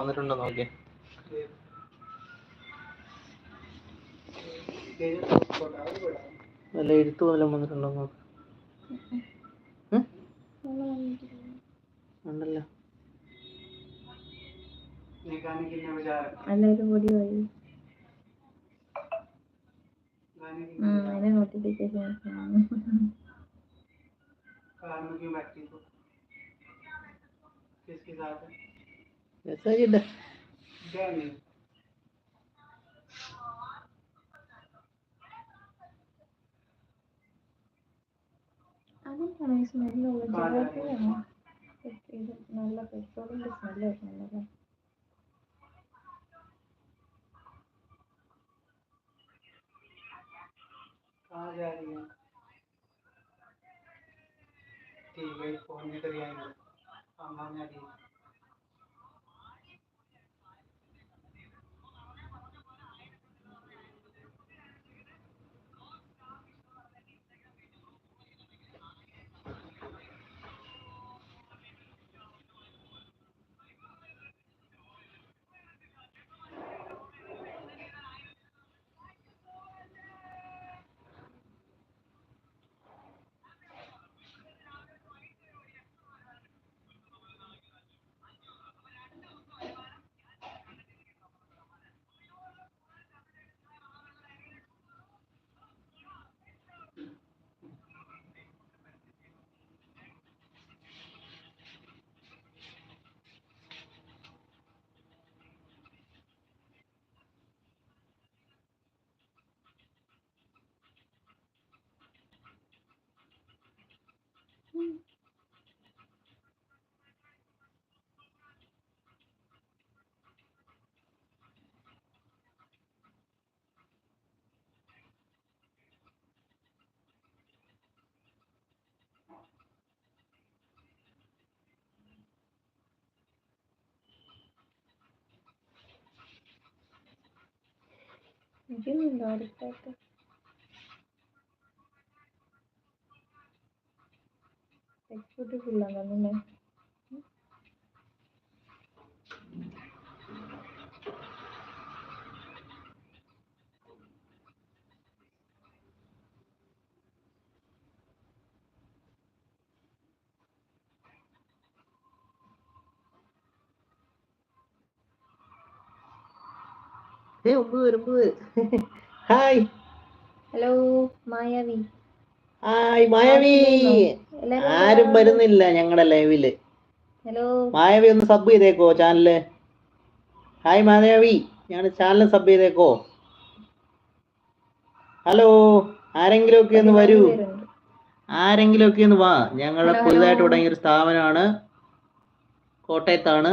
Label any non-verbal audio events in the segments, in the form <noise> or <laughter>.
വന്നിട്ടുണ്ടോ നോക്കിയേ. വല്ല എഴുത്തു വല്ലതും വന്നിട്ടുണ്ടോ നോക്ക്. ഉം? ഉണ്ടല്ലോ എല്ലാവരും കൂടി വഴി അതിനെ നോട്ടിഫിക്കേഷൻ മെസ്സേജ് ഇല്ല അതെന്താണ് ഈ സ്മെല്ലുള്ള ജലത്തിലാണോ ഇത് मुझे नहीं लाड़ तो एक छोटे फूल लगा मैंने ഏ ഒമ്പത് hi hello Mayavi. Hi Mayavi. ആരും വരുന്നില്ല ഞങ്ങളുടെ ലൈവിൽ ഹലോ മായവി ഒന്ന് സബ് ചെയ്തേക്കോ ചാനൽ ഹായ് മായവി. ഞങ്ങളുടെ ചാനൽ സബ് ചെയ്തേക്കോ? ഹലോ ആരെങ്കിലും ഒക്കെ ഒന്ന് വരൂ. ആരെങ്കിലും ഒക്കെ ഒന്ന് വാ. ഹലോ. പുതുതായിട്ട് തുടങ്ങിയ ഒരു സ്ഥാപനമാണ്. കോട്ടയത്താണ്.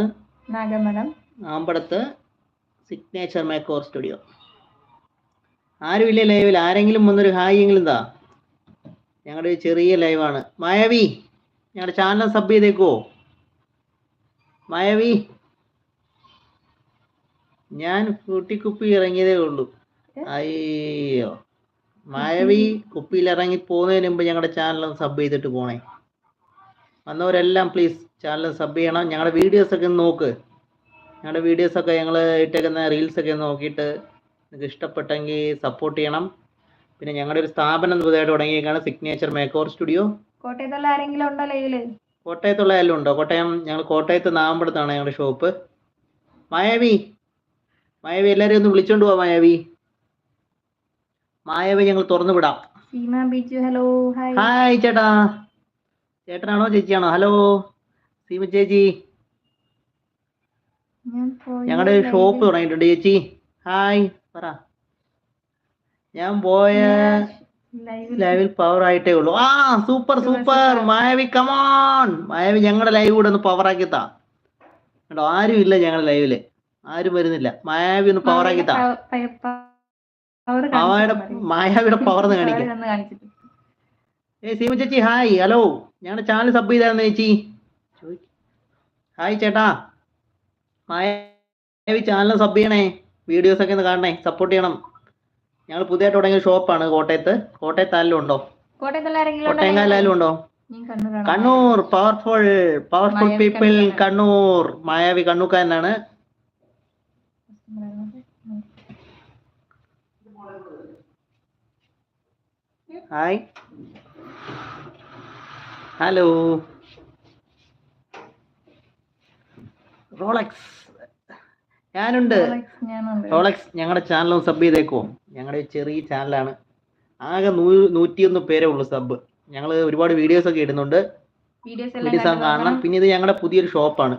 ആമ്പടത്ത്. സിഗ്നേച്ചർ മൈ കോർ സ്റ്റുഡിയോ ആരും ഇല്ല ലൈവിൽ ആരെങ്കിലും വന്നൊരു ഹായ് എങ്കിലും എന്താ ഞങ്ങളുടെ ഒരു ചെറിയ ലൈവാണ് മായവി ഞങ്ങളുടെ ചാനൽ സബ് ചെയ്തേക്കോ മായവി ഞാൻ കൂട്ടിക്കുപ്പി ഇറങ്ങിയതേ ഉള്ളൂ. അയ്യോ. മായവി കുപ്പിയിൽ ഇറങ്ങി പോകുന്നതിന് മുമ്പ് ഞങ്ങളുടെ ചാനൽ സബ് ചെയ്തിട്ട് പോണേ. വന്നവരെല്ലാം പ്ലീസ് ചാനൽ സബ് ചെയ്യണം. ഞങ്ങളുടെ വീഡിയോസ് ഒക്കെ നോക്ക്. ഞങ്ങളുടെ വീഡിയോസൊക്കെ ഞങ്ങൾ ഇട്ടേക്കുന്ന റീൽസൊക്കെ ഒന്ന് നോക്കിയിട്ട് നിങ്ങൾക്ക് ഇഷ്ടപ്പെട്ടെങ്കിൽ സപ്പോർട്ട് ചെയ്യണം. പിന്നെ ഞങ്ങളുടെ ഒരു സ്ഥാപനം പുതുതായിട്ട് തുടങ്ങിയേക്കാണ് സിഗ്നേച്ചർ മേക്കോർ സ്റ്റുഡിയോ കോട്ടയത്തുള്ള ആരെങ്കിലും ഉണ്ടോ ലൈവിൽ? കോട്ടയത്തുള്ള ആയാലും ഉണ്ടോ? കോട്ടയം ഞങ്ങൾ കോട്ടയത്ത് നാമ്പടത്താണ് ഞങ്ങളുടെ ഷോപ്പ് മായാവി മായാവി എല്ലാവരെയും ഒന്ന് വിളിച്ചോണ്ട് പോവാ മായാവി. മായാവി ഞങ്ങൾ തുറന്നു വിടാം. സീമ ഹലോ ഹായ് ചേട്ടാ. ചേട്ടനാണോ ചേച്ചിയാണോ? ഹലോ സീമ ചേച്ചി. ഞങ്ങളുടെ ഷോപ്പ് തുടങ്ങിയിട്ടുണ്ട് ചേച്ചി. ഹായ് പറ. ഞാൻ പോയ ലൈവിൽ പവർ ആയിട്ടേ ഉള്ളൂ. ആ super super Mayavi come on Mayavi ഞങ്ങളുടെ ലൈവ് കൂടെ ഒന്ന് പവർ ആക്കിത്താ. കേട്ടോ ആരും ഇല്ല ഞങ്ങളുടെ ലൈവിൽ ആരും വരുന്നില്ല. മായാവി ഒന്ന് പവർ ആക്കിത്താ. മായാവിയുടെ മായാവിയുടെ പവർ ഒന്ന് <laughs> കാണിക്കാം. ഏ സീമ ചേച്ചി ഹായ് ഹലോ ഞങ്ങളുടെ ചാനൽ സബ് ചെയ്തായിരുന്നു ചേച്ചി? ഹായ് ചേട്ടാ. മായവി ചാനൽ സബ് ചെയ്യണേ? വീഡിയോസ് ഒക്കെ ഒന്ന് കാണണേ? സപ്പോർട്ട് ചെയ്യണം. ഞങ്ങൾ പുതിയതായിട്ട് തുടങ്ങിയ ഷോപ്പാണ് കോട്ടയത്ത്. കോട്ടയത്ത് ആരെങ്കിലും ഉണ്ടോ? കോട്ടയംകാലും ഉണ്ടോ? Kannur powerful powerful people Kannur. Mayavi കണ്ണൂക്കാരനാണ്. Hi hello Rolex. ഞാനുണ്ട്. റോളക്സ് ഞങ്ങളുടെ ചാനൽ ഒന്ന് സബ് ചെയ്തേക്കോ. ഞങ്ങളുടെ ചെറിയ ചാനലാണ്. ആകെ നൂ നൂറ്റിയൊന്ന് പേരേ ഉള്ളൂ സബ്. ഞങ്ങൾ ഒരുപാട് വീഡിയോസ് ഒക്കെ ഇടുന്നുണ്ട് വീഡിയോസ് കാണണം. പിന്നെ ഇത് ഞങ്ങളുടെ പുതിയൊരു ഷോപ്പാണ്.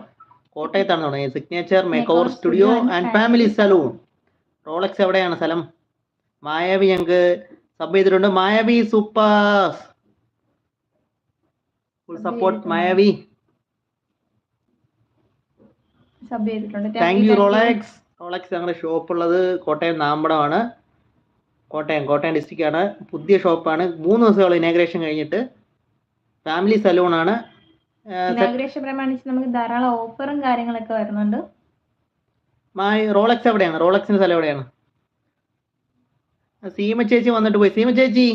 കോട്ടയത്താണ് തുടങ്ങിയത് signature makeover studio and family salon Rolex എവിടെയാണ് സ്ഥലം? മായാവി ഞങ്ങൾക്ക് സബ് ചെയ്തിട്ടുണ്ട്. Mayavi super. Full support. Mayavi. Sub ചെയ്തിട്ടുണ്ട്. താങ്ക് യു റോളക്സ് റോളക്സ് ഞങ്ങളുടെ ഷോപ്പ് ഉള്ളത് കോട്ടയം നാമ്പടമാണ്. കോട്ടയം കോട്ടയം ഡിസ്ട്രിക്റ്റ് ആണ് പുതിയ ഷോപ്പാണ്. മൂന്ന് ദിവസം ഇനാഗ്രേഷൻ കഴിഞ്ഞിട്ട് ഫാമിലി സലൂൺ ആണ്. ഇനാഗ്രേഷൻ പ്രമാണിച്ച് നമുക്ക് ധാരാളം ഓഫറും കാര്യങ്ങളൊക്കെ വരുന്നുണ്ട്. മായി റോളക്സ് എവിടെയാണ്? റോളക്സിന്റെ സ്ഥലം എവിടെയാണ്? സീമ ചേച്ചി വന്നിട്ട് പോയി. സീമ ചേച്ചി.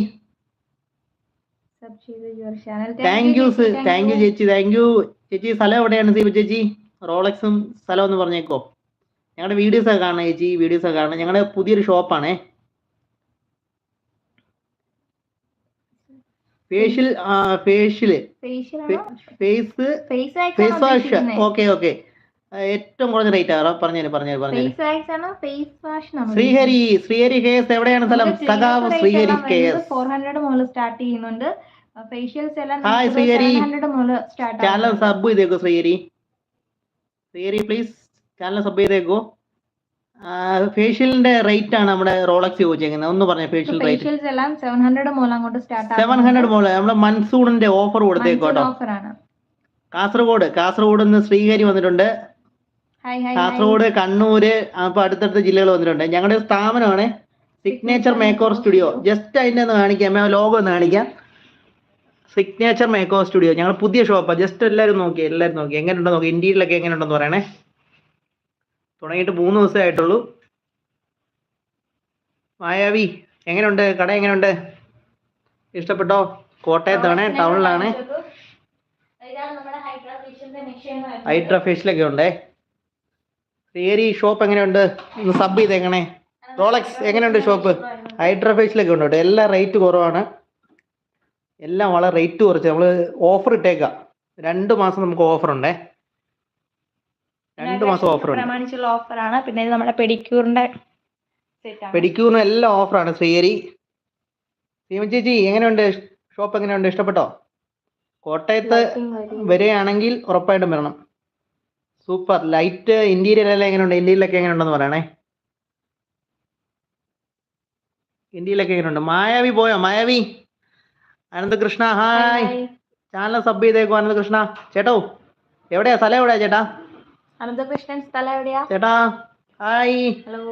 താങ്ക് യു താങ്ക് യു ചേച്ചി. താങ്ക് യു ചേച്ചി സ്ഥലം എവിടെയാണ് സീമ ചേച്ചി? റോളക്സും സ്ഥലം ഒന്ന് പറഞ്ഞേക്കോ. ഞങ്ങളുടെ വീഡിയോസ് ഒക്കെ കാണണം ചേച്ചി വീഡിയോസ് ഒക്കെ കാണണം. ഞങ്ങളുടെ പുതിയൊരു ഷോപ്പാണേ. Facial facial facial face face wash okay okay ഏറ്റവും കുറഞ്ഞ റേറ്റ് ആണോ പറഞ്ഞു പറഞ്ഞു പറഞ്ഞു ശ്രീഹരി ശ്രീഹരി കേസ് എവിടെയാണ് സ്ഥലം? സഖാവ് ശ്രീഹരി കേസ്. ഫോർ ഹൺഡ്രഡ് മുതൽ സ്റ്റാർട്ട് ചെയ്യുന്നുണ്ട്. ഫേഷ്യൽസ് എല്ലാം ഹായ് ശ്രീഹരി. ഹൺഡ്രഡ് മുതൽ സ്റ്റാർട്ട് ചാനൽ സബ് ചെയ്തേക്കോ Sreehari? Sreehari please channel sub ചെയ്തേക്കോ. ഫേഷ്യലിന്റെ റേറ്റ് ആണ് നമ്മുടെ റോളക്സ് ചോദിച്ചേക്കുന്നത്. ഒന്ന് പറഞ്ഞ ഫേഷ്യൽ റേറ്റ് എല്ലാം സെവൻ ഹൺഡ്രഡ് മുതൽ അങ്ങോട്ട് സ്റ്റാർട്ട് സെവൻ ഹൺഡ്രഡ് മോൾ നമ്മുടെ മൺസൂണിന്റെ ഓഫർ കൊടുത്തേക്കോട്ടോ കാസർഗോഡ് കാസർഗോഡ് നിന്ന് ശ്രീഹരി വന്നിട്ടുണ്ട്. കാസർഗോഡ് കണ്ണൂര് അപ്പൊ അടുത്തടുത്ത ജില്ലകൾ വന്നിട്ടുണ്ട്. ഞങ്ങളുടെ സ്ഥാപനമാണ് സിഗ്നേച്ചർ മേക്കോർ സ്റ്റുഡിയോ ജസ്റ്റ് അതിന്റെ ഒന്ന് കാണിക്കാം. ലോഗോ ഒന്ന് കാണിക്കാം. സിഗ്നേച്ചർ മേക്കോ സ്റ്റുഡിയോ ഞങ്ങൾ പുതിയ ഷോപ്പാണ് ജസ്റ്റ് എല്ലാവരും നോക്കി എല്ലാവരും നോക്കി. എങ്ങനെയുണ്ടോ നോക്കി? ഇന്ത്യയിലൊക്കെ എങ്ങനെയുണ്ടെന്ന് പറയണേ. തുടങ്ങിയിട്ട് മൂന്ന് ദിവസമേ ആയിട്ടുള്ളൂ. മായാവി എങ്ങനെയുണ്ട്? കട എങ്ങനെയുണ്ട്? ഇഷ്ടപ്പെട്ടോ? കോട്ടയത്താണ് ടൗണിലാണ്. ഹൈഡ്രാ ഫേഷ്യലൊക്കെ ഉണ്ടേ. സേരി ഷോപ്പ് എങ്ങനെയുണ്ട്? സബ് ചെയ്തേക്കണേ. റോളക്സ് എങ്ങനെയുണ്ട് ഷോപ്പ് ഹൈഡ്ര ഫേഷ്യലൊക്കെ ഉണ്ട് കേട്ടോ. എല്ലാം റേറ്റ് കുറവാണ്. എല്ലാം വളരെ റേറ്റ് കുറച്ച്. നമ്മൾ ഓഫർ ഇട്ടേക്കാം. രണ്ട് മാസം നമുക്ക് ഓഫർ ഉണ്ടേ. രണ്ട് മാസം ഓഫർ ഉണ്ട്. പ്രമാണിച്ചുള്ള ഓഫർ ആണ്. പിന്നെ ഇത് നമ്മുടെ പെഡിക്യൂറിന്റെ സെറ്റ് ആണ്. പെഡിക്യൂറിന് എല്ലാം ഓഫറാണ് ശ്രീഹരി സീമ ചേച്ചി എങ്ങനെയുണ്ട്? ഷോപ്പ് എങ്ങനെയുണ്ട്? ഇഷ്ടപ്പെട്ടോ? കോട്ടയത്ത് വരികയാണെങ്കിൽ ഉറപ്പായിട്ടും വരണം. സൂപ്പർ. ലൈറ്റ് ഇന്റീരിയർ എല്ലാം എങ്ങനെയുണ്ട്? ഇന്ത്യയിലൊക്കെ എങ്ങനെയുണ്ടെന്ന് പറയണേ. ഇന്ത്യയിലൊക്കെ എങ്ങനെയുണ്ട്? മായാവി പോയോ? Mayavi? Ananthakrishna hi channel sub ചെയ്തേക്കോ Ananthakrishna. ചേട്ടോ എവിടെയാ? സ്ഥലം എവിടെയാ ചേട്ടാ? അനന്തകൃഷ്ണൻ സ്ഥലം എവിടെയാ? ചേട്ടാ ഹായ് ഹലോ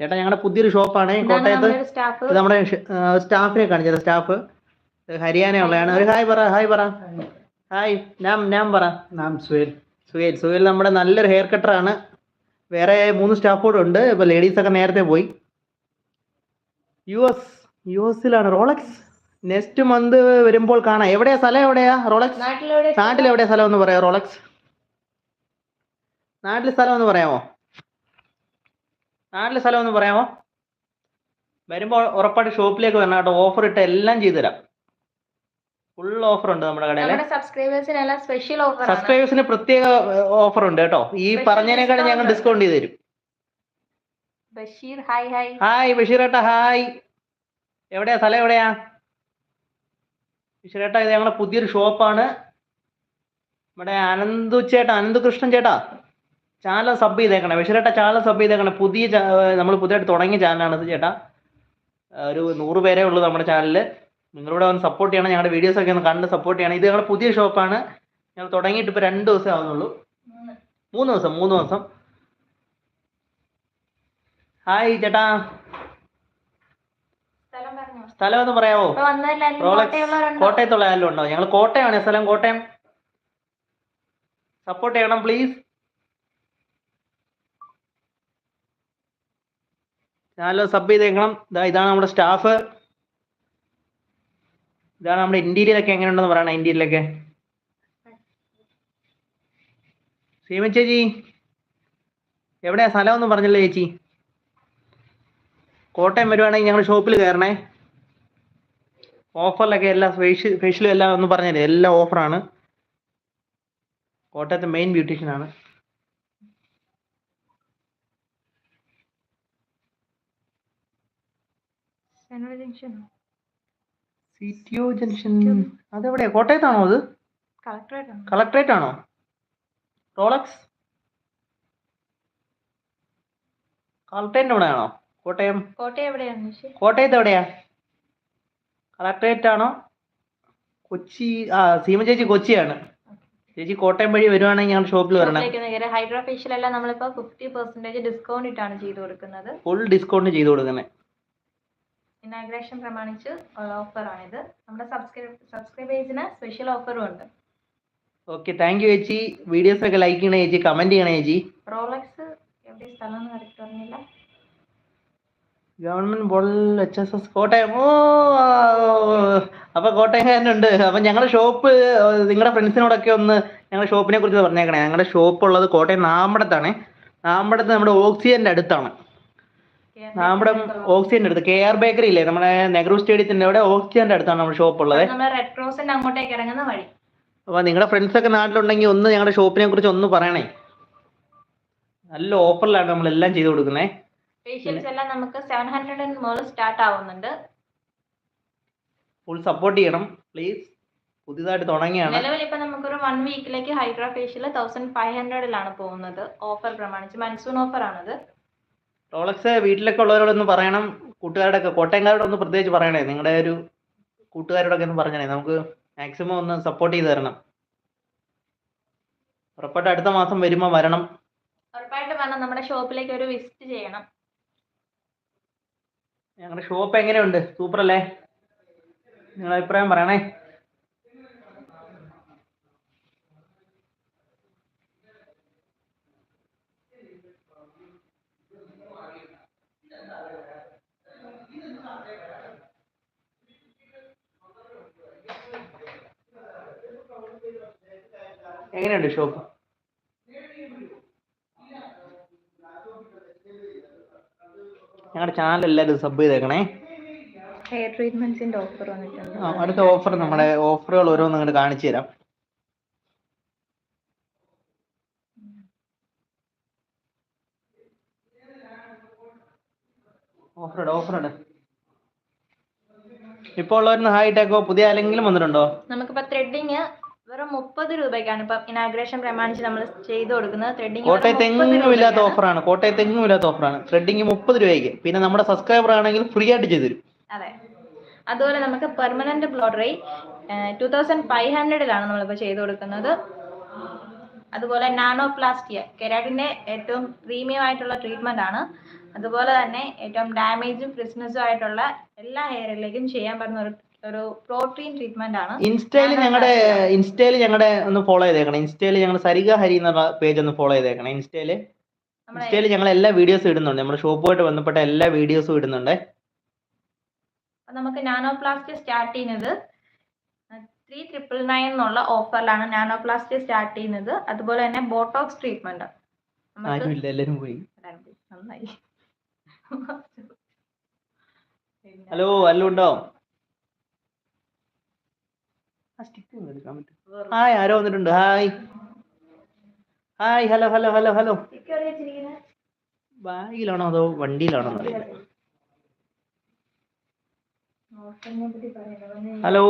ചേട്ടാ ഞങ്ങളുടെ പുതിയൊരു ഷോപ്പാണ്. കോട്ടയത്ത് ഇത് നമ്മുടെ സ്റ്റാഫിനെ കാണിച്ചത് സ്റ്റാഫ്. ഹരിയാന ഉള്ളതാണ് ഒരു ഹായ് പറ ഹായ് പറ. ഹായ് നാം നാം പറ. നാം സുഹേൽ സുഹേൽ. സുഹേൽ നമ്മുടെ നല്ലൊരു ഹെയർ കട്ടറാണ് വേറെ മൂന്ന് സ്റ്റാഫോടും ഉണ്ട്. ഇപ്പൊ ലേഡീസ് ഒക്കെ നേരത്തെ പോയി. യു എസ് യു എസിലാണ്. റോളക്സ്. നെക്സ്റ്റ് മന്ത് വരുമ്പോൾ കാണാം. എവിടെയാ? സ്ഥലം എവിടെയാ? റോളക്സ്? നാട്ടിൽ എവിടെയാ സ്ഥലം ഒന്ന് പറയാം റോളക്സ്. നാട്ടിൽ സ്ഥലം ഒന്ന് പറയാമോ? നാട്ടിൽ സ്ഥലം ഒന്ന് പറയാമോ? വരുമ്പോൾ ഉറപ്പായിട്ട് ഷോപ്പിലേക്ക് വരണം കേട്ടോ. ഓഫർ ഇട്ട് എല്ലാം ചെയ്തു തരാം. ഫുൾ ഓഫർ ഉണ്ട് നമ്മുടെ കടയിൽ സബ്സ്ക്രൈബേഴ്സിന് പ്രത്യേക ഓഫർ ഉണ്ട് കേട്ടോ. ഈ പറഞ്ഞതിനേക്കാളും ഞങ്ങൾ ഡിസ്കൗണ്ട് ചെയ്ത് തരും. ബഷീർ ഹായ് ഹായ് ഹായ് ഏട്ടാ ഹായ് എവിടെയാ? സ്ഥലം എവിടെയാ? ബഷീറേട്ട ഇത് ഞങ്ങളുടെ പുതിയൊരു ഷോപ്പാണ്. നമ്മുടെ അനന്തു ചേട്ടാ അനന്തു കൃഷ്ണൻ ചേട്ടാ ചാനൽ സബ് ചെയ്തേക്കണേ. ബഷീറേട്ട ചാനൽ സബ് ചെയ്തേക്കണേ. പുതിയ നമ്മൾ പുതിയതായിട്ട് തുടങ്ങിയ ചാനലാണ് ഇത് ചേട്ടാ. ഒരു നൂറ് പേരേ ഉള്ളൂ നമ്മുടെ ചാനലിൽ നിങ്ങളിവിടെ ഒന്ന് സപ്പോർട്ട് ചെയ്യണം. ഞങ്ങളുടെ വീഡിയോസ് ഒക്കെ ഒന്ന് കണ്ട് സപ്പോർട്ട് ചെയ്യണം. ഇത് ഞങ്ങളുടെ പുതിയ ഷോപ്പാണ്. ഞങ്ങൾ തുടങ്ങിയിട്ട് ഇപ്പോൾ രണ്ട് ദിവസമേ ആവുന്നുള്ളൂ. മൂന്ന് ദിവസം മൂന്ന് ദിവസം. ഹായ് ചേട്ടാ. സ്ഥലം ഒന്ന് പറയാമോ കോട്ടയത്തുള്ള ആരെങ്കിലും ഉണ്ടോ ഞങ്ങൾ കോട്ടയമാണ്. സ്ഥലം കോട്ടയം. സപ്പോർട്ട് ചെയ്യണം പ്ലീസ് ചാനൽ സബ് ചെയ്തേക്കണം. ഇതാ ഇതാണ് നമ്മുടെ സ്റ്റാഫ് ഇതാണ് നമ്മുടെ ഇന്റീരിയലൊക്കെ എങ്ങനെയുണ്ടെന്ന് പറയണം ഇന്റീരിയലൊക്കെ സീമ ചേച്ചി എവിടെയാ? സ്ഥലം ഒന്നും പറഞ്ഞില്ല ചേച്ചി. കോട്ടയം വരുവാണെങ്കിൽ ഞങ്ങൾ ഷോപ്പിൽ കയറണേ. ഓഫറിലൊക്കെ എല്ലാ ഫേഷ്യൽ ഫേഷ്യലും എല്ലാം ഒന്ന് പറഞ്ഞുതരും എല്ലാം ഓഫറാണ്. കോട്ടയത്തെ മെയിൻ ബ്യൂട്ടീഷ്യനാണ് ആണ്. Junction C T O junction അതെവിടെയാ? കോട്ടയത്താണോ അത്? കളക്ടറേറ്റ് ആണ്. റോളക്സ് കളക്ടറേറ്റിന്റെ അവിടെ ആണോ കോട്ടയം? കോട്ടയം എവിടെയാണ് കോട്ടയത്ത് എവിടെയാ? കളക്ട്രേറ്റ് ആണോ? കൊച്ചി ആ സീമ ചേച്ചി കൊച്ചിയാണ്. ചേച്ചി കോട്ടയം വഴി വരുവാണെങ്കിൽ ഞങ്ങൾ ഷോപ്പിൽ വരണം. ഹൈഡ്രോ ഫേഷ്യൽ എല്ലാം നമ്മളിപ്പോ ഫിഫ്റ്റി പെർസെന്റേജ് ഡിസ്കൗണ്ട് ഇട്ടാണ് ചെയ്തു കൊടുക്കുന്നത്. ഫുൾ ഡിസ്കൗണ്ട് ചെയ്തു കൊടുക്കുന്നത് ഇനാഗ്രേഷൻ പ്രമാണിച്ച് ഉള്ള ഓഫറാണിത് നമ്മുടെ സബ്സ്ക്രൈബ് സബ്സ്ക്രൈബേഴ്സിന് സ്പെഷ്യൽ ഓഫറും ഉണ്ട്. ഓക്കെ താങ്ക് യു ചേച്ചി. വീഡിയോസ് ഒക്കെ ലൈക്ക് ചെയ്യണേ ചേച്ചി കമന്റ് ചെയ്യണേ ചേച്ചി. റോളക്സ് എവിടെ സ്ഥലം എന്ന് പറഞ്ഞില്ല. ഗവൺമെന്റ് ബോൾ എച്ച് എസ് എസ് കോട്ടയം. ഓ അപ്പൊ കോട്ടയംകാരനുണ്ട്. അപ്പൊ ഞങ്ങളുടെ ഷോപ്പ് നിങ്ങളുടെ ഫ്രണ്ട്സിനോടൊക്കെ ഒന്ന് ഞങ്ങളുടെ ഷോപ്പിനെ കുറിച്ച് പറഞ്ഞേക്കണേ. ഞങ്ങളുടെ ഷോപ്പ് ഉള്ളത് കോട്ടയം നാമ്പടത്താണ്. നാമ്പടത്ത് നമ്മുടെ ഓക്സിജന്റെ അടുത്താണ്. നമ്മുടെ ഓക്സിജന്റെ അടുത്ത്. കെ ആർ ബേക്കറി ഇല്ലേ? നമ്മുടെ നെഹ്റു സ്റ്റേഡിയത്തിന്റെ അവിടെ ഓക്സിജന്റെ അടുത്താണ് നമ്മുടെ ഷോപ്പ് ഉള്ളത്. നമ്മുടെ റെഡ് ക്രോസിന്റെ അങ്ങോട്ടേക്ക് ഇറങ്ങുന്ന വഴി. അപ്പൊ നിങ്ങളുടെ ഫ്രണ്ട്സ് ഒക്കെ നാട്ടിലുണ്ടെങ്കിൽ ഒന്ന് ഞങ്ങളുടെ ഷോപ്പിനെ കുറിച്ച് ഒന്ന് പറയണേ. നല്ല ഓഫറിലാണ് നമ്മൾ എല്ലാം ചെയ്തു കൊടുക്കുന്നത് ഫേഷ്യൽസ് എല്ലാം നമുക്ക് സെവൻ ഹൺഡ്രഡിന് മുകളിൽ സ്റ്റാർട്ട് ആവുന്നുണ്ട്. ഫുൾ സപ്പോർട്ട് ചെയ്യണം പ്ലീസ് പുതിയതായിട്ട് തുടങ്ങിയാണ്. നിലവിൽ ഇപ്പൊ നമുക്കൊരു വൺ വീക്കിലേക്ക് ഹൈഡ്രാ ഫേഷ്യൽ തൗസൻഡ് ഫൈവ് ഹൺഡ്രഡിലാണ് പോകുന്നത്. ഓഫർ പ്രമാണിച്ച് മൺസൂൺ ഓഫർ ആണത്. റോളക്സ് വീട്ടിലൊക്കെ ഉള്ളവരോടൊന്ന് പറയണം. കൂട്ടുകാരോടൊക്കെ കോട്ടയംകാരോടൊന്ന് പ്രത്യേകിച്ച് പറയണേ. നിങ്ങളുടെ ഒരു കൂട്ടുകാരോടൊക്കെ ഒന്ന് പറഞ്ഞേ നമുക്ക് മാക്സിമം ഒന്ന് സപ്പോർട്ട് ചെയ്ത് തരണം. ഉറപ്പായിട്ട് അടുത്ത മാസം വരുമ്പോൾ വരണം. ഉറപ്പായിട്ട് വരണം. നമ്മുടെ ഷോപ്പിലേക്ക് ഒരു വിസിറ്റ് ചെയ്യണം. ഞങ്ങളുടെ ഷോപ്പ് എങ്ങനെയുണ്ട്? സൂപ്പർ അല്ലേ? നിങ്ങൾ അഭിപ്രായം പറയണേ. എങ്ങനെയുണ്ട് ഷോപ്പ് ഞങ്ങളുടെ ചാനൽ എല്ലാവരും സബ് ചെയ്തേക്കണേ. ഹെയർ ട്രീറ്റ്മെന്റ്സിന്റെ ഓഫർ വന്നിട്ടുണ്ട്. അടുത്ത ഓഫർ നമ്മുടെ ഓഫറുകൾ ഓരോന്ന് അങ്ങോട്ട് കാണിച്ചു തരാം. ഓഫറുണ്ട് ഓഫറുണ്ട് ഇപ്പോൾ ഉള്ളവരുന്ന് ഹായ് ടെക്കോ പുതിയ ആരെങ്കിലും വന്നിട്ടുണ്ടോ? നമുക്കിപ്പോ ത്രെഡിങ് വെറും മുപ്പത് രൂപയ്ക്കാണ് ഇപ്പൊ ഇനാഗ്രേഷൻ പ്രമാണിച്ച് നമ്മൾ ചെയ്തു കൊടുക്കുന്നത്. ത്രെഡിങ് കോട്ടയത്തെങ്ങും ഇല്ലാത്ത ഓഫറാണ് കോട്ടയത്തെങ്ങും ഇല്ലാത്ത ഓഫറാണ് ത്രെഡിങ് മുപ്പത് രൂപയ്ക്ക്. പിന്നെ നമ്മുടെ സബ്സ്ക്രൈബർ ആണെങ്കിൽ ഫ്രീ ആയിട്ട് ചെയ്തു തരും. അതെ. അതുപോലെ നമുക്ക് permanent blow dry two thousand five ഹൺഡ്രഡിലാണ് നമ്മളിപ്പോൾ ചെയ്തു കൊടുക്കുന്നത്. അതുപോലെ നാനോ പ്ലാസ്റ്റിയ കെരാറ്റിന്റെ ഏറ്റവും പ്രീമിയം ആയിട്ടുള്ള ട്രീറ്റ്മെന്റ് ആണ്. അതുപോലെ തന്നെ ഏറ്റവും ഡാമേജും ക്രിസ്മസും ആയിട്ടുള്ള എല്ലാ ഹെയറിലേക്കും ചെയ്യാൻ പറ്റുന്ന ഒരു ഒരു പ്രോട്ടീൻ ട്രീറ്റ്മെന്റ് ആണ്. ഇൻസ്റ്റയിൽ ഞങ്ങളുടെ ഇൻസ്റ്റയിൽ ഞങ്ങളുടെ ഒന്ന് ഫോളോ ചെയ്തേക്കണം. ഇൻസ്റ്റയിൽ ഞങ്ങൾ സരിക ഹരി എന്നുള്ള പേജ് ഒന്ന് ഫോളോ ചെയ്തേക്കണം. ഇൻസ്റ്റയിൽ ഇൻസ്റ്റയിൽ ഞങ്ങൾ എല്ലാ വീഡിയോസും ഇടുന്നുണ്ട്. നമ്മുടെ ഷോപ്പുമായിട്ട് ബന്ധപ്പെട്ട എല്ലാ വീഡിയോസും ഇടുന്നുണ്ട്. നമുക്ക് നാനോ പ്ലാസ്റ്റി സ്റ്റാർട്ട് ചെയ്യുന്നത് ത്രീ ട്രിപ്പിൾ നയൻ എന്നുള്ള ഓഫറിലാണ് നാനോ പ്ലാസ്റ്റി സ്റ്റാർട്ട് ചെയ്യുന്നത്. അതുപോലെ തന്നെ ബോട്ടോക്സ് ട്രീറ്റ്മെന്റ് എല്ലാവരും പോയി. നന്നായി. ഹലോ അല്ലുണ്ടോ? ആ സ്റ്റിക്ക് ഒന്ന് എടുക്കാൻ പറ്റും ഹായ് ആരോ വന്നിട്ടുണ്ട്. Hi. Hi hello hello hello hello. ബാഗിലാണോ അതോ വണ്ടിയിലാണോ ഹലോ.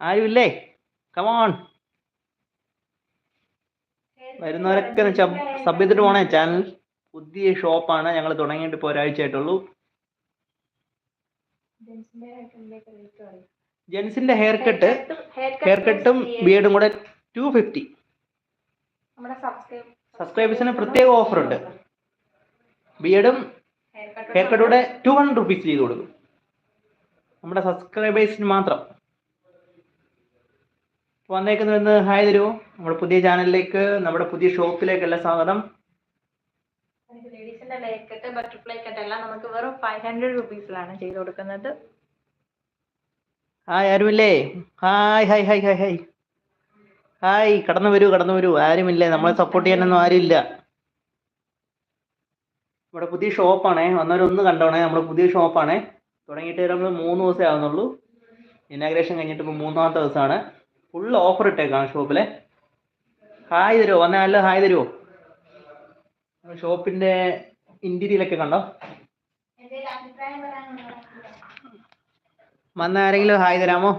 ആരുമില്ലേ? കമോൺ വരുന്നവരൊക്കെ സബ് ചെയ്തിട്ട് പോണേ. ചാനൽ പുതിയ ഷോപ്പാണ്. ഞങ്ങൾ തുടങ്ങിയിട്ട് ഇപ്പോൾ ഒരാഴ്ച ആയിട്ടുള്ളൂ ജെൻസിന്റെ ഹെയർ കട്ട് ഹെയർ കട്ടും ബിയർഡും കൂടെ ടു ഫിഫ്റ്റി സബ്സ്ക്രൈബേഴ്സിന് പ്രത്യേക ഓഫർ ഉണ്ട്. ബിയർഡും ഹെയർ കട്ടൂടെ ടു ഹൺഡ്രഡ് റുപ്പീസ് ചെയ്ത് കൊടുക്കും. നമ്മുടെ സബ്സ്ക്രൈബേഴ്സിന് മാത്രം. വന്നേക്കുന്നതെന്ന് ഹായ് തരുമോ നമ്മുടെ പുതിയ ചാനലിലേക്ക് നമ്മുടെ പുതിയ ഷോപ്പിലേക്കെല്ലാം സ്വാഗതം. ലേഡീസിന്റെ ഹെയർ ബട്ടർഫ്ലൈ കട്ട് എല്ലാം നമുക്ക് വെറും ഫൈവ് ഹൺഡ്രഡ് റുപ്പീസിലാണ് ചെയ്ത് കൊടുക്കുന്നത്. ഹായ് ആരുമില്ലേ hi hi hi hi hi hi കടന്നു വരൂ കടന്നു വരൂ. ആരുമില്ലേ? നമ്മളെ സപ്പോർട്ട് ചെയ്യാനൊന്നും ആരുമില്ല. ഇവിടെ പുതിയ ഷോപ്പാണേ വന്നവരൊന്ന് കണ്ടോണേ. നമ്മുടെ പുതിയ ഷോപ്പാണേ തുടങ്ങിയിട്ട് നമ്മൾ മൂന്ന് ദിവസമേ ആവുന്നുള്ളൂ. ഇനാഗ്രേഷൻ കഴിഞ്ഞിട്ട് ഇപ്പോൾ മൂന്നാമത്തെ ദിവസമാണ്. ഫുൾ ഓഫർ ഇട്ടേക്കാണ് ഷോപ്പിലെ ഹായ് തരുമോ വന്ന നല്ല ഹായ് തരുമോ ഷോപ്പിന്റെ ഇന്റീരിയലൊക്കെ കണ്ടോ എന്തെങ്കിലും അഭിപ്രായം പറയാനുണ്ടോ വന്ന ആരെങ്കിലും ഹായ് തരാമോ?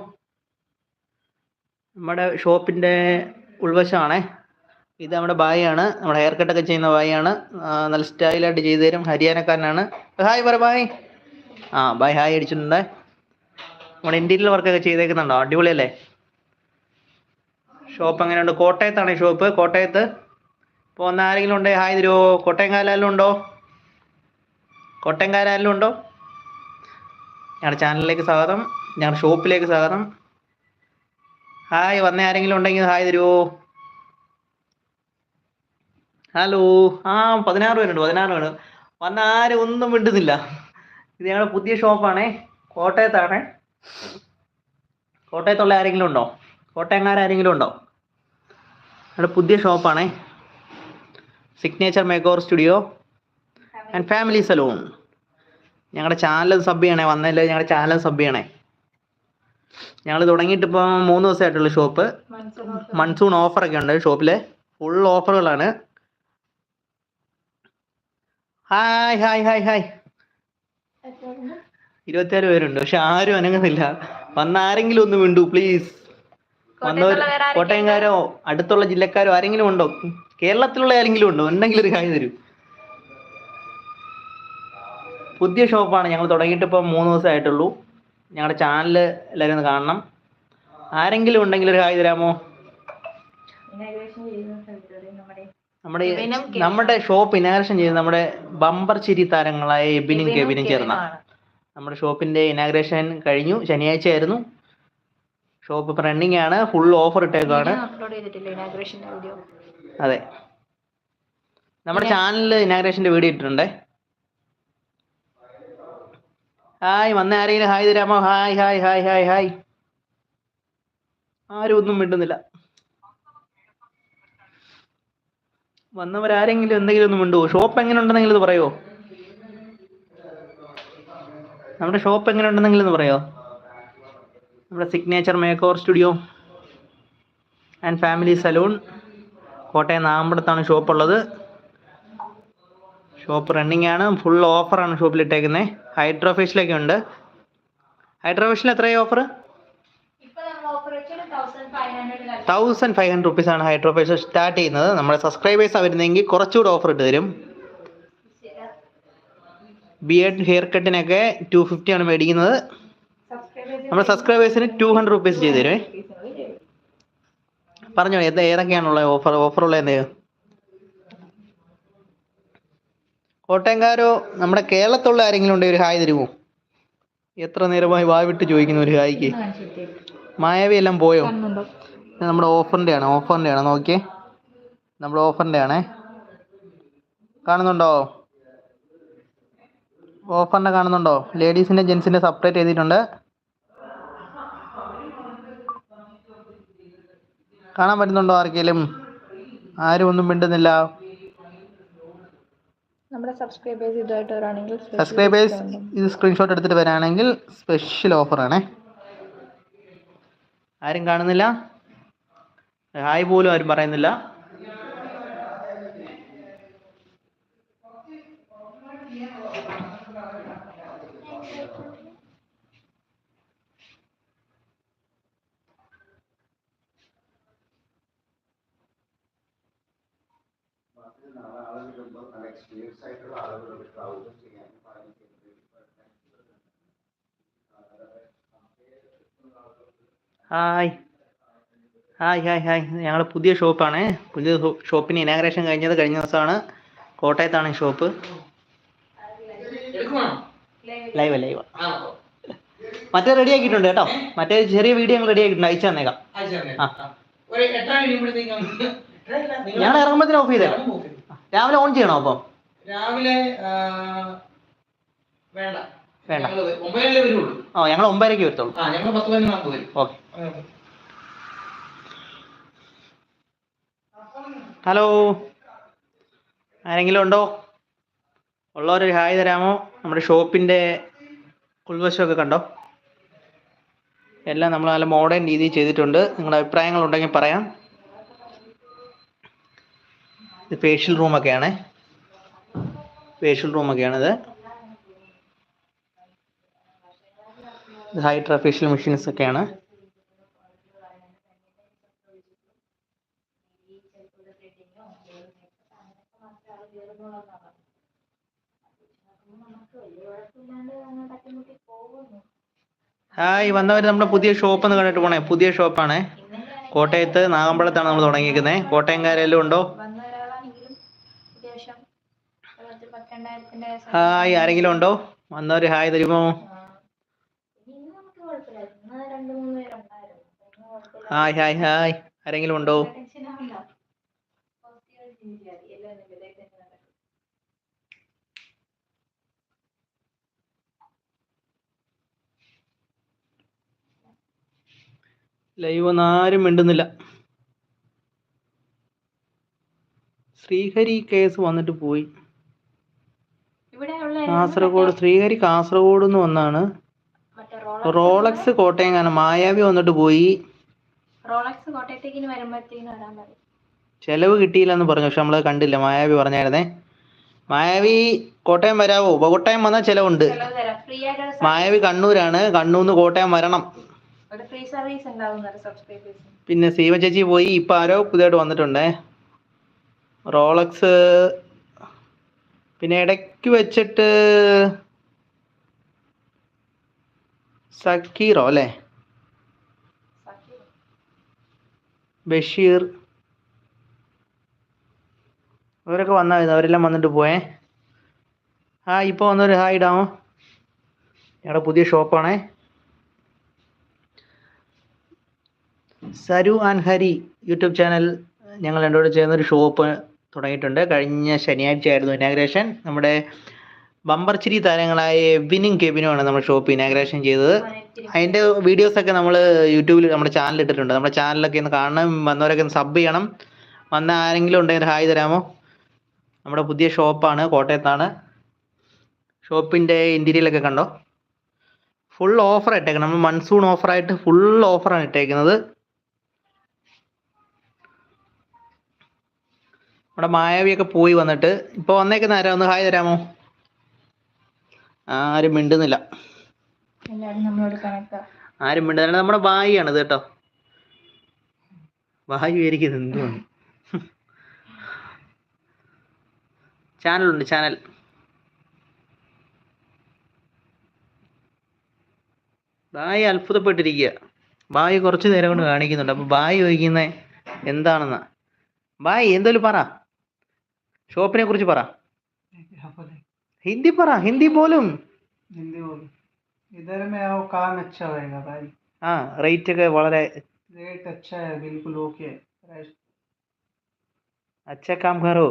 നമ്മുടെ ഷോപ്പിന്റെ ഉൾവശമാണേ. ഇത് നമ്മുടെ ബായാണ് നമ്മുടെ ഹെയർ കട്ടൊക്കെ ചെയ്യുന്ന ബായാണ് നല്ല സ്റ്റൈലായിട്ട് ചെയ്തു തരും. ഹരിയാനക്കാരനാണ്. ഹായ് പറ ബായ് ആ ബായ് ഹായ് അടിച്ചിട്ടുണ്ടേ. നമ്മുടെ ഇന്റീരിയൽ വർക്കൊക്കെ ചെയ്തേക്കുന്നുണ്ടോ? അടിപൊളിയല്ലേ? ഷോപ്പ് എങ്ങനെയുണ്ട്? കോട്ടയത്താണ് ഈ ഷോപ്പ് കോട്ടയത്ത്? ഇപ്പോൾ വന്ന ആരെങ്കിലും ഉണ്ടേ? ഹായ് തരുമോ കോട്ടയം കാലാലും ഉണ്ടോ? കോട്ടയം കാലാലും ഉണ്ടോ? ഞങ്ങളുടെ ചാനലിലേക്ക് സ്വാഗതം. ഞങ്ങളുടെ ഷോപ്പിലേക്ക് സ്വാഗതം. ഹായ് വന്ന ആരെങ്കിലും ഉണ്ടെങ്കിൽ ഹായ് തരുമോ ഹലോ. ആ പതിനാറ് പേരുണ്ട് പതിനാറ് പേര് വന്ന ആരും ഒന്നും മിണ്ടുന്നില്ല. ഇത് ഞങ്ങളുടെ പുതിയ ഷോപ്പാണേ കോട്ടയത്താണ്. കോട്ടയത്തുള്ള ആരെങ്കിലും ഉണ്ടോ? കോട്ടയങ്ങാരെങ്കിലും ഉണ്ടോ? ഞങ്ങളുടെ പുതിയ ഷോപ്പാണേ. Signature makeover studio and family salon ഞങ്ങളുടെ ചാനൽ സബ് ചെയ്യണേ വന്നല്ലേ ഞങ്ങളുടെ ചാനൽ സബ് ചെയ്യണേ. ഞങ്ങൾ തുടങ്ങിയിട്ട് ഇപ്പോൾ മൂന്ന് ദിവസമായിട്ടുള്ള ഷോപ്പ് മൺസൂൺ ഓഫറൊക്കെ ഉണ്ട് ഷോപ്പിൽ ഫുൾ ഓഫറുകളാണ് ഹായ് ഹായ് ഹായ് ഹായ് ഇരുപത്തിയാറ് പേരുണ്ട്. പക്ഷെ ആരും അനങ്ങുന്നില്ല. വന്ന ആരെങ്കിലും ഒന്ന് വിണ്ടു പ്ലീസ് വന്നവർ? കോട്ടയംകാരോ അടുത്തുള്ള ജില്ലക്കാരോ ആരെങ്കിലും ഉണ്ടോ? കേരളത്തിലുള്ള ആരെങ്കിലും ഉണ്ടോ? ഉണ്ടെങ്കിൽ ഒരു കാര്യം തരൂ. പുതിയ ഷോപ്പാണ്. ഞങ്ങൾ തുടങ്ങിയിട്ട് ഇപ്പോൾ മൂന്ന് ദിവസമായിട്ടുള്ളൂ. ഞങ്ങളുടെ ചാനൽ എല്ലാവരും ഒന്ന് കാണണം. ആരെങ്കിലും ഉണ്ടെങ്കിൽ ഒരു ഹായ് തരാമോ? നമ്മുടെ നമ്മുടെ ഷോപ്പ് ഇനാഗ്രേഷൻ ചെയ്ത് നമ്മുടെ ബമ്പർ ചിരി താരങ്ങളായ എബിനും കെബിനും ചേർന്ന നമ്മുടെ ഷോപ്പിന്റെ ഇനാഗ്രേഷൻ കഴിഞ്ഞു. ശനിയാഴ്ച ആയിരുന്നു ഷോപ്പ് ഇപ്പം റണ്ണിങ് ആണ്. ഫുൾ ഓഫർ ഇട്ടേക്കാണ് അതെ. നമ്മുടെ ചാനലിൽ ഇനാഗ്രേഷന്റെ വീഡിയോ ഇട്ടിട്ടുണ്ടേ. ഹായ് വന്ന ആരെങ്കിലും? ഹായ് തരാമോ hi hi hi hi hi. ആരും ഒന്നും മിണ്ടുന്നില്ല. വന്നവരാരെങ്കിലും എന്തെങ്കിലും ഒന്ന് മിണ്ടുവോ? ഷോപ്പ് എങ്ങനെ ഉണ്ടെന്നെങ്കിലും ഇത് പറയുമോ നമ്മുടെ ഷോപ്പ് എങ്ങനെ ഉണ്ടെന്നെങ്കിലും ഒന്ന് പറയുമോ നമ്മുടെ signature makeover studio and family salon Kottayam നാമ്പടത്താണ് shop ഉള്ളത് ഷോപ്പ് റണ്ണിങ് ആണ്. ഫുൾ ഓഫറാണ് ഷോപ്പിൽ ഇട്ടേക്കുന്നത് ഹൈഡ്രോ ഫേഷ്യലൊക്കെ ഉണ്ട്. ഹൈഡ്രോ ഫേഷ്യൽ എത്രയാണ് offer thousand five hundred rupees ആണ് ഹൺഡ്രഡ് റുപ്പീസാണ് ഹൈഡ്രോ ഫേഷ്യൽ സ്റ്റാർട്ട് ചെയ്യുന്നത്. നമ്മുടെ സബ്സ്ക്രൈബേഴ്സ് വരുന്നെങ്കിൽ കുറച്ചുകൂടെ ഓഫർ ഇട്ട് തരും. ബിയർഡ് ഹെയർ കട്ടിനൊക്കെ ടു ഫിഫ്റ്റി ആണ് മേടിക്കുന്നത്. നമ്മുടെ സബ്സ്ക്രൈബേഴ്സിന് ടു ഹൺഡ്രഡ് റുപ്പീസ് ചെയ്ത് തരുമേ പറഞ്ഞോ ഏതൊക്കെയാണുള്ള ഓഫർ ഓഫറുള്ള എന്തെയോ കോട്ടയംകാരോ നമ്മുടെ കേരളത്തുള്ള ആരെങ്കിലും ഉണ്ടെങ്കിൽ ഒരു ഹായ് തരുമോ? എത്ര നേരമായി വാ ചോദിക്കുന്ന ഒരു ഹായ്ക്ക്. മായാവി എല്ലാം പോയോ? നമ്മുടെ ഓഫറിന്റെ ആണ് ഓഫറിന്റെ ആണ് നോക്കിയേ. നമ്മുടെ ഓഫറിന്റെ ആണേ കാണുന്നുണ്ടോ? ഓഫറിന്റെ കാണുന്നുണ്ടോ? ലേഡീസിന്റെ ജെൻസിന്റെ സെപ്പറേറ്റ് ചെയ്തിട്ടുണ്ട് കാണാൻ പറ്റുന്നുണ്ടോ ആർക്കെങ്കിലും? ആരും ഒന്നും മിണ്ടുന്നില്ല. സബ്സ്ക്രൈബേഴ്സ് ഇതായിട്ട് വരാണെങ്കിൽ സബ്സ്ക്രൈബേഴ്സ് ഇത് സ്ക്രീൻഷോട്ട് എടുത്തിട്ട് വരാണെങ്കിൽ സ്പെഷ്യൽ ഓഫറാണ് ആരും കാണുന്നില്ല? ഹായ് പോലും ആരും പറയുന്നില്ല. ഹായ് ഹായ് ഹായ് ഹായ് ഞങ്ങൾ പുതിയ ഷോപ്പാണ്. പുതിയ ഷോപ്പിന് ഇനാഗ്രേഷൻ കഴിഞ്ഞത് കഴിഞ്ഞ ദിവസമാണ്. കോട്ടയത്താണ് ഈ ഷോപ്പ്. ലൈവ് ലൈവ് മറ്റേ റെഡി ആക്കിയിട്ടുണ്ട് കേട്ടോ. മറ്റേ ചെറിയ വീഡിയോ ഞങ്ങൾ റെഡി ആക്കിയിട്ടുണ്ട്. അയച്ചു തന്നേക്കാം. ഞങ്ങൾ ഇറങ്ങുമ്പോഴത്തേനും ഓഫ് ചെയ്തേക്കാം. രാവിലെ ഓൺ ചെയ്യണോ അപ്പം? രാവിലെ വേണ്ട. വേണ്ട. ഓ ഞങ്ങൾ ഒമ്പതരയ്ക്ക് വരത്തുള്ളൂ. ഓക്കെ. ഹലോ. ആരെങ്കിലും ഉണ്ടോ? ഉള്ളവരൊരു ഹായ് തരാമോ? നമ്മുടെ ഷോപ്പിന്റെ ഉൾവശമൊക്കെ കണ്ടോ? എല്ലാം നമ്മൾ നല്ല മോഡേൺ രീതിയിൽ ചെയ്തിട്ടുണ്ട്. നിങ്ങളുടെ അഭിപ്രായങ്ങൾ ഉണ്ടെങ്കിൽ പറയാം. ഇത് ഫേഷ്യൽ റൂമൊക്കെയാണ് ഫേഷ്യൽ റൂമൊക്കെയാണിത് ഹൈഡ്രോ ഫേഷ്യൽ മെഷീൻസ് ഒക്കെയാണ്. ഹായ് വന്നവർ നമ്മുടെ പുതിയ ഷോപ്പ് ഒന്ന് കണ്ടിട്ട് പോണേ. പുതിയ ഷോപ്പാണ് കോട്ടയത്ത് നാഗമ്പലത്താണ് നമ്മൾ തുടങ്ങിയിരിക്കുന്നത് കോട്ടയംകാരെല്ലാം ഉണ്ടോ? ഹായ് ആരെങ്കിലും ഉണ്ടോ? വന്നവർ ഹായ് തരുമോ? Hi hi hi. ആരെങ്കിലും ഉണ്ടോ? ലൈവ് ഒന്നും ആരും മിണ്ടുന്നില്ല. ശ്രീഹരി കേസ് വന്നിട്ട് പോയി. കാസർഗോഡ് ശ്രീഹരി കാസർഗോഡ് നിന്ന് വന്നാണ്. റോളക്സ് കോട്ടയം കാരണം മായാവി വന്നിട്ട് പോയി. റോളക്സ് കോട്ടയത്തേക്ക് വരാൻ പറയും. ചെലവ് കിട്ടിയില്ലെന്ന് പറഞ്ഞു പക്ഷെ നമ്മൾ കണ്ടില്ല. മായാവി പറഞ്ഞായിരുന്നേ. മായാവി കോട്ടയം വരാവോ? കോട്ടയം വന്നാൽ ചെലവുണ്ട്. മായാവി കണ്ണൂരാണ്. കണ്ണൂന്ന് കോട്ടയം വരണം. പിന്നെ സീമ ചേച്ചി പോയി ഇപ്പൊ ആരോ പുതിയതായിട്ട് വന്നിട്ടുണ്ടേ. റോളക്സ് പിന്നെ ഇടയ്ക്ക് വെച്ചിട്ട് സക്കീറോ അല്ലേ? ബഷീർ. അവരൊക്കെ വന്നായിരുന്നു അവരെല്ലാം വന്നിട്ട് പോയേ. ആ ഇപ്പൊ വന്നൊരു ഹായ് ഇടാമോ ഞങ്ങളുടെ പുതിയ ഷോപ്പാണേ Saru and Hari YouTube channel ഞങ്ങൾ രണ്ടോട് ചേർന്ന് ഒരു ഷോപ്പ് തുടങ്ങിയിട്ടുണ്ട്. കഴിഞ്ഞ ശനിയാഴ്ച ആയിരുന്നു ഇനാഗ്രേഷൻ നമ്മുടെ ബമ്പർച്ചിരി താരങ്ങളായ എബിനും കെബിനുമാണ് നമ്മുടെ ഷോപ്പ് ഇനാഗ്രേഷൻ ചെയ്തത്. അതിന്റെ വീഡിയോസൊക്കെ നമ്മൾ യൂട്യൂബിൽ നമ്മുടെ ചാനൽ ഇട്ടിട്ടുണ്ട്. നമ്മുടെ ചാനലൊക്കെ ഒന്ന് കാണണം വന്നവരൊക്കെ ഒന്ന് സബ് ചെയ്യണം. വന്ന ആരെങ്കിലും ഉണ്ടെങ്കിൽ ഹായ് തരാമോ? നമ്മുടെ പുതിയ ഷോപ്പാണ് കോട്ടയത്താണ്. ഷോപ്പിന്റെ ഇന്റീരിയലൊക്കെ കണ്ടോ? ഫുൾ ഓഫർ ഇട്ടേക്കുന്നത്. നമ്മൾ മൺസൂൺ ഓഫറായിട്ട് ഫുൾ ഓഫറാണ് ഇട്ടേക്കുന്നത്. നമ്മുടെ മായാവിയൊക്കെ പോയി വന്നിട്ട്. ഇപ്പൊ വന്നേക്കുന്ന ആരാ? ഒന്ന് ഹായ് തരാമോ? ആരും മിണ്ടുന്നില്ല. ആരും മിണ്ടുന്നില്ല. നമ്മുടെ വായിയാണ് ഇത് കേട്ടോ. ബായി ഇരിക്കുന്നത് എന്തുവാണ് ചാനലുണ്ട് ചാനൽ. ബായി അത്ഭുതപ്പെട്ടിരിക്കുക. ബായി കുറച്ച് നേരം കൊണ്ട് കാണിക്കുന്നുണ്ട്. അപ്പൊ ബായി ചോദിക്കുന്നത് എന്താണെന്നാ? ബായി എന്തോലും പറ. ഷോപ്പിനെ കുറിച്ച് പറ ഹിന്ദി പറ ഹിന്ദി പോലും हिंदी बोलो इधर में आओ काम अच्छा रहेगा भाई ആ റേറ്റ് ഒക്കെ വളരെ रेट अच्छा है बिल्कुल ओके അച്ഛ കാം കറോ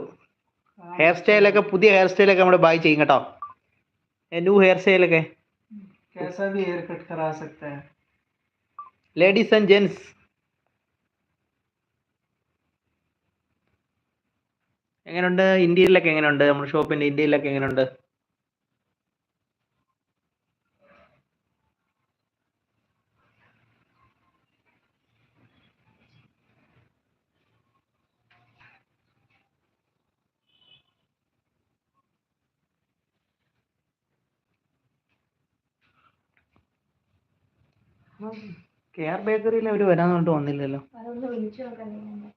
ഹെയർ സ്റ്റൈലൊക്കെ പുതിയ ഹെയർ സ്റ്റൈലൊക്കെ നമ്മുടെ ബായി ചെയ്യും കേട്ടോ ന്യൂ ഹെയർ സ്റ്റൈലൊക്കെ कैसा भी हेयर कट करा सकता है ലേഡീസ് ആൻഡ് ജെൻസ് എങ്ങനെയുണ്ട് ഇന്ത്യയിലൊക്കെ എങ്ങനെയുണ്ട് നമ്മുടെ ഷോപ്പിന്റെ ഇന്ത്യയിലൊക്കെ എങ്ങനെയുണ്ട് കെ ആർ ബേക്കറിയിൽ അവർ വരാന്ന് പറഞ്ഞിട്ട് വന്നില്ലല്ലോ അതൊന്ന് വിളിച്ചു നോക്കണ്ടേ ഇവരോട് പറയും ഇപ്പൊ വരാന് എന്ന് പറഞ്ഞിട്ട്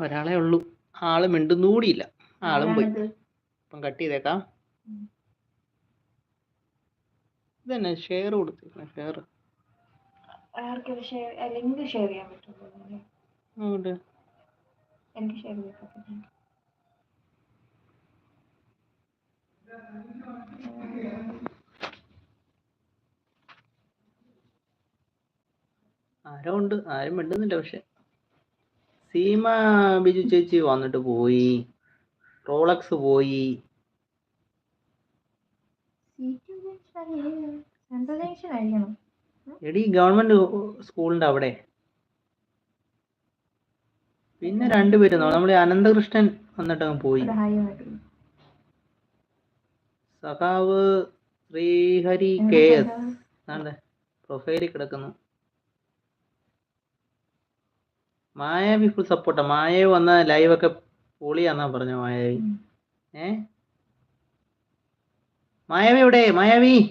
ഒരാളെ ഉള്ളൂ. ആൾ മിണ്ടുന്നൂടിയില്ല ആളും പോയി. അപ്പം ഇപ്പം കട്ട് ചെയ്തേക്കാം. ഇതന്നെ ഷെയർ കൊടുക്ക് ഷെയർ ആർക്കൊരു ഷെയർ ലിങ്ക് ഷെയർ ചെയ്യാൻ പറ്റുമോ? എനിക്ക് ഷെയർ ചെയ്യാൻ പറ്റും ആരോ ഉണ്ട് ആരും മിണ്ടുന്നില്ല. പക്ഷെ സീമ ബിജു ചേച്ചി വന്നിട്ട് പോയി. റോളക്സ് പോയി. എടി ഗവൺമെന്റ് സ്കൂളിന്റെ അവിടെ. പിന്നെ രണ്ടുപേരും നമ്മുടെ അനന്തകൃഷ്ണൻ വന്നിട്ട് അങ്ങ് പോയി. സഖാവ് ശ്രീഹരി കെ എസ്. പ്രൊഫൈലിൽ കിടക്കുന്നു. മായാവി ഫുൾ സപ്പോർട്ടാ മായാവി വന്ന ലൈവ് ഒക്കെ പൊളിയാന്നാ പറഞ്ഞ മായാവി. ഏ? മായാവി എവിടെ? മായാവി?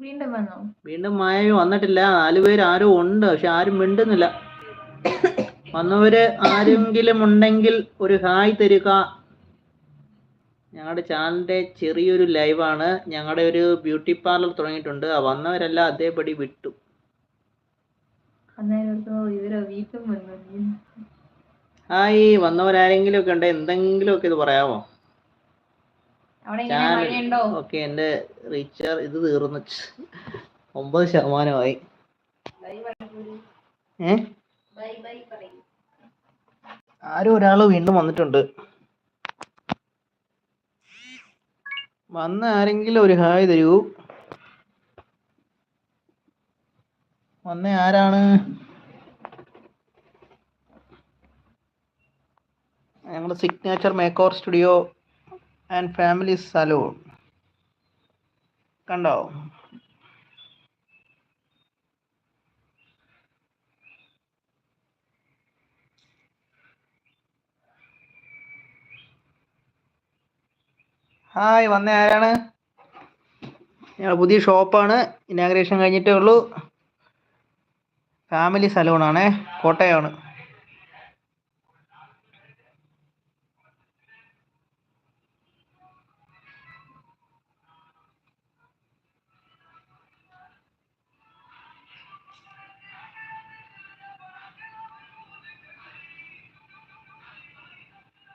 വീണ്ടും വന്നോ? വീണ്ടും മായാവി വന്നിട്ടില്ല. നാലുപേര് ആരും ഉണ്ട് പക്ഷെ ആരും മിണ്ടുന്നില്ല. വന്നവര് ആരെങ്കിലും ഉണ്ടെങ്കിൽ ഒരു ഹായ് തരിക. ഞങ്ങളുടെ ചാനലിന്റെ ചെറിയൊരു ലൈവാണ് ഞങ്ങളുടെ ഒരു ബ്യൂട്ടി പാർലർ തുടങ്ങിയിട്ടുണ്ട്. വന്നവരെല്ലാം അതേപടി വിട്ടു അന്നേരം ഇവരോ വീട്ടും വന്നു ഹായ് വന്നവരാരെങ്കിലും ഒക്കെ ഉണ്ട്? എന്തെങ്കിലും ഒക്കെ ഇത് പറയാമോ? ഓക്കെ എന്റെ റീചാർജ് ഇത് തീർന്നു. ഒമ്പത് ശതമാനമായി. ഏ? ആരോ ഒരാൾ വീണ്ടും വന്നിട്ടുണ്ട്. വന്ന ആരെങ്കിലും ഒരു ഹായ് തരൂ. വന്ന ആരാണ്? ഞങ്ങളുടെ signature makeover studio and family salon കണ്ടോ? ഹായ് വന്ന ആരാണ്? ഞങ്ങളുടെ പുതിയ ഷോപ്പാണ് ഇനാഗ്രേഷൻ കഴിഞ്ഞിട്ടേ ഉള്ളൂ. ഫാമിലി സലൂണാണേ. കോട്ടയമാണ്.